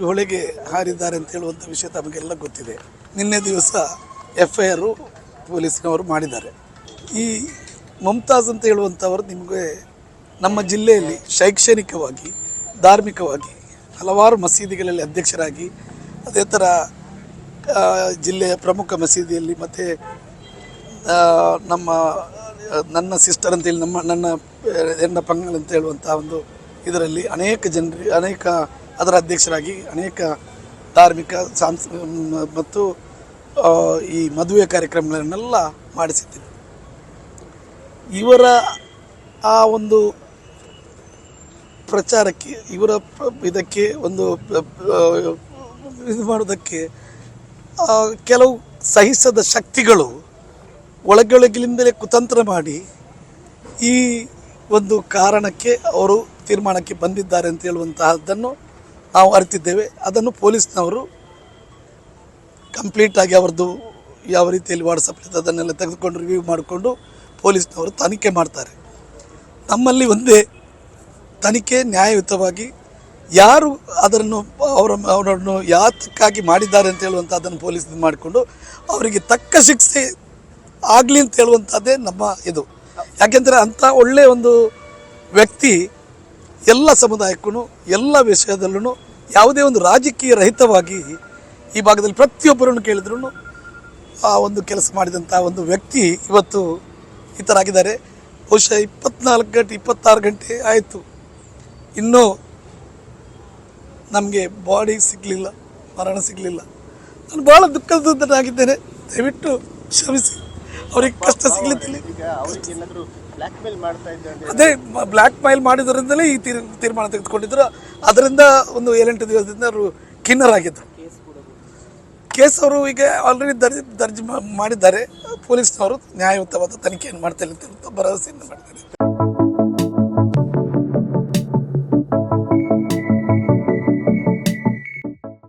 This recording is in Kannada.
ಹೊಳೆಗೆ ಹಾರಿದ್ದಾರೆ ಅಂತ ಹೇಳುವಂಥ ವಿಷಯ ತಮಗೆಲ್ಲ ಗೊತ್ತಿದೆ. ನಿನ್ನೆ ದಿವಸ ಎಫ್ ಐ ಆರು ಪೊಲೀಸ್ನವರು ಮಾಡಿದ್ದಾರೆ. ಈ ಮಮತಾಜ್ ಅಂತ ಹೇಳುವಂಥವರು ನಿಮಗೆ ನಮ್ಮ ಜಿಲ್ಲೆಯಲ್ಲಿ ಶೈಕ್ಷಣಿಕವಾಗಿ, ಧಾರ್ಮಿಕವಾಗಿ ಹಲವಾರು ಮಸೀದಿಗಳಲ್ಲಿ ಅಧ್ಯಕ್ಷರಾಗಿ, ಅದೇ ಥರ ಜಿಲ್ಲೆಯ ಪ್ರಮುಖ ಮಸೀದಿಯಲ್ಲಿ ಮತ್ತು ನಮ್ಮ, ನನ್ನ ಸಿಸ್ಟರ್ ಅಂತೇಳಿ ನಮ್ಮ, ನನ್ನ ಹೆಣ್ಣ ಪಂಗಲ್ ಅಂತ ಹೇಳುವಂಥ ಒಂದು ಇದರಲ್ಲಿ ಅನೇಕ ಜನರಿಗೆ ಅನೇಕ ಅದರ ಅಧ್ಯಕ್ಷರಾಗಿ ಅನೇಕ ಧಾರ್ಮಿಕ, ಸಾಂಸ್, ಮತ್ತು ಈ ಮದುವೆ ಕಾರ್ಯಕ್ರಮಗಳನ್ನೆಲ್ಲ ಮಾಡಿಸಿದ್ದೇನೆ ಇವರ ಆ ಒಂದು ಪ್ರಚಾರಕ್ಕೆ, ಇವರ ಇದಕ್ಕೆ ಒಂದು ಇದು ಮಾಡೋದಕ್ಕೆ ಕೆಲವು ಸಹಿಸದ ಶಕ್ತಿಗಳು ಒಳಗೊಳಗಿನಿಂದಲೇ ಕುತಂತ್ರ ಮಾಡಿ ಈ ಒಂದು ಕಾರಣಕ್ಕೆ ಅವರು ತೀರ್ಮಾನಕ್ಕೆ ಬಂದಿದ್ದಾರೆ ಅಂತ ಹೇಳುವಂತಹದ್ದನ್ನು ನಾವು ಅರಿತಿದ್ದೇವೆ. ಅದನ್ನು ಪೊಲೀಸ್ನವರು ಕಂಪ್ಲೀಟಾಗಿ ಅವರದ್ದು ಯಾವ ರೀತಿಯಲ್ಲಿ ವಾಟ್ಸಪ್ ಅದನ್ನೆಲ್ಲ ತೆಗೆದುಕೊಂಡು ರಿವ್ಯೂ ಮಾಡಿಕೊಂಡು ಪೊಲೀಸ್ನವರು ತನಿಖೆ ಮಾಡ್ತಾರೆ. ನಮ್ಮಲ್ಲಿ ಒಂದೇ ತನಿಖೆ ನ್ಯಾಯಯುತವಾಗಿ ಯಾರು ಅದನ್ನು ಅವರ ಅವರನ್ನು ಯಾತಕ್ಕಾಗಿ ಮಾಡಿದ್ದಾರೆ ಅಂತ ಹೇಳುವಂಥ ಅದನ್ನು ಪೊಲೀಸ್ ಮಾಡಿಕೊಂಡು ಅವರಿಗೆ ತಕ್ಕ ಶಿಕ್ಷೆ ಆಗಲಿ ಅಂತ ಹೇಳುವಂಥದ್ದೇ ನಮ್ಮ ಇದು. ಯಾಕೆಂದರೆ ಅಂಥ ಒಳ್ಳೆಯ ಒಂದು ವ್ಯಕ್ತಿ ಎಲ್ಲ ಸಮುದಾಯಕ್ಕೂ ಎಲ್ಲ ವಿಷಯದಲ್ಲೂ ಯಾವುದೇ ಒಂದು ರಾಜಕೀಯ ರಹಿತವಾಗಿ ಈ ಭಾಗದಲ್ಲಿ ಪ್ರತಿಯೊಬ್ಬರನ್ನು ಕೇಳಿದ್ರು ಆ ಒಂದು ಕೆಲಸ ಮಾಡಿದಂಥ ಒಂದು ವ್ಯಕ್ತಿ ಇವತ್ತು ಈ ಥರ ಆಗಿದ್ದಾರೆ ಬಹುಶಃ ಇಪ್ಪತ್ನಾಲ್ಕು ಗಂಟೆ, ಇಪ್ಪತ್ತಾರು ಗಂಟೆ ಆಯಿತು. ಇನ್ನೂ ನಮಗೆ ಬಾಡಿ ಸಿಗಲಿಲ್ಲ, ಮರಣ ಸಿಗಲಿಲ್ಲ. ನಾನು ಭಾಳ ದುಃಖದಾಗಿದ್ದೇನೆ ದಯವಿಟ್ಟು ಕ್ಷಮಿಸಿ. ಅವ್ರಿಗೆ ಕಷ್ಟ ಸಿಗ್ಲಿತ್ತಿಲ್ಲ ಅದೇ ಬ್ಲ್ಯಾಕ್ ಮೇಲ್ ಮಾಡಿದ್ರಿಂದಲೇ ಈ ತೀರ್ ತೀರ್ಮಾನ ತೆಗೆದುಕೊಂಡಿದ್ರು. ಅದರಿಂದ ಒಂದು ಏಳೆಂಟು ದಿವಸದಿಂದ ಅವರು ಕಿನ್ನರ್ ಆಗಿದ್ದರು ಕೇಸ್ ಅವರು ಈಗ ಆಲ್ರೆಡಿ ದರ್ಜ್ ದರ್ಜ್ ಮಾಡಿದ್ದಾರೆ. ಪೊಲೀಸ್ನವರು ನ್ಯಾಯಯುತವಾದ ತನಿಖೆಯನ್ನು ಮಾಡ್ತಾರೆ ಅಂತ ಭರವಸೆಯನ್ನು ಮಾಡಿದ್ದಾರೆ